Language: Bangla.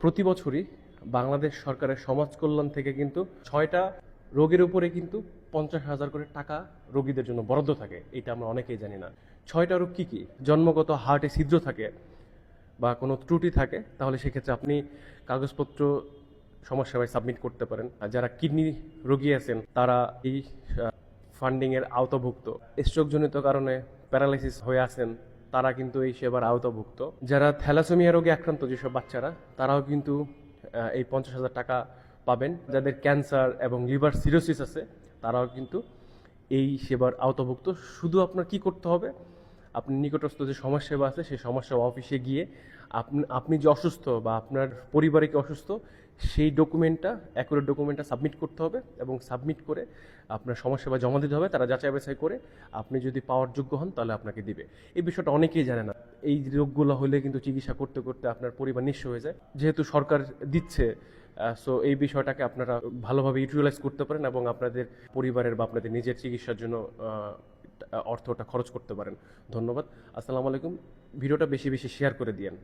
প্রতি বছরই বাংলাদেশ সরকারের সমাজ কল্যাণ থেকে কিন্তু ছয়টা রোগের উপরে কিন্তু পঞ্চাশ হাজার করে টাকা রোগীদের জন্য বরাদ্দ থাকে, এটা আমরা অনেকেই জানি না। ছয়টা রোগ কী কী? জন্মগত হার্টে ছিদ্র থাকে বা কোনো ত্রুটি থাকে, তাহলে সেক্ষেত্রে আপনি কাগজপত্র সমাজসেবায় সাবমিট করতে পারেন। আর যারা কিডনি রোগী আছেন, তারা এই ফান্ডিংয়ের আওতাভুক্ত। স্ট্রোকজনিত কারণে প্যারালাইসিস হয়ে আছেন তারা কিন্তু এই সেবার আওতাভুক্ত। যারা থ্যালাসেমিয়া রোগে আক্রান্ত যেসব বাচ্চারা, তারাও কিন্তু এই পঞ্চাশ হাজার টাকা পাবেন। যাদের ক্যান্সার এবং লিভার সিরোসিস আছে, তারাও কিন্তু এই সেবার আওতাভুক্ত। শুধু আপনার কি করতে হবে? আপনি নিকটস্থ যে সমাজসেবা আছে, সেই সমাজসেবা অফিসে গিয়ে আপনি আপনি যে অসুস্থ বা আপনার পরিবারে কি অসুস্থ, সেই ডকুমেন্টটা অ্যাকুরেট ডকুমেন্টটা সাবমিট করতে হবে এবং সাবমিট করে আপনার সমাজসেবা জমা দিতে হবে। তারা যাচাই বাছাই করে আপনি যদি পাওয়ার যোগ্য হন, তাহলে আপনাকে দিবে। এই বিষয়টা অনেকেই জানে না। এই রোগগুলো হলে কিন্তু চিকিৎসা করতে করতে আপনার পরিবার নিঃস্ব হয়ে যায়। যেহেতু সরকার দিচ্ছে সো এই বিষয়টাকে আপনারা ভালোভাবে ইউটিলাইজ করতে পারেন এবং আপনাদের পরিবারের বা আপনাদের নিজের চিকিৎসার জন্য অর্থটা খরচ করতে পারেন। ধন্যবাদ। আসসালামু আলাইকুম। ভিডিওটা বেশি বেশি শেয়ার করে দিয়েন।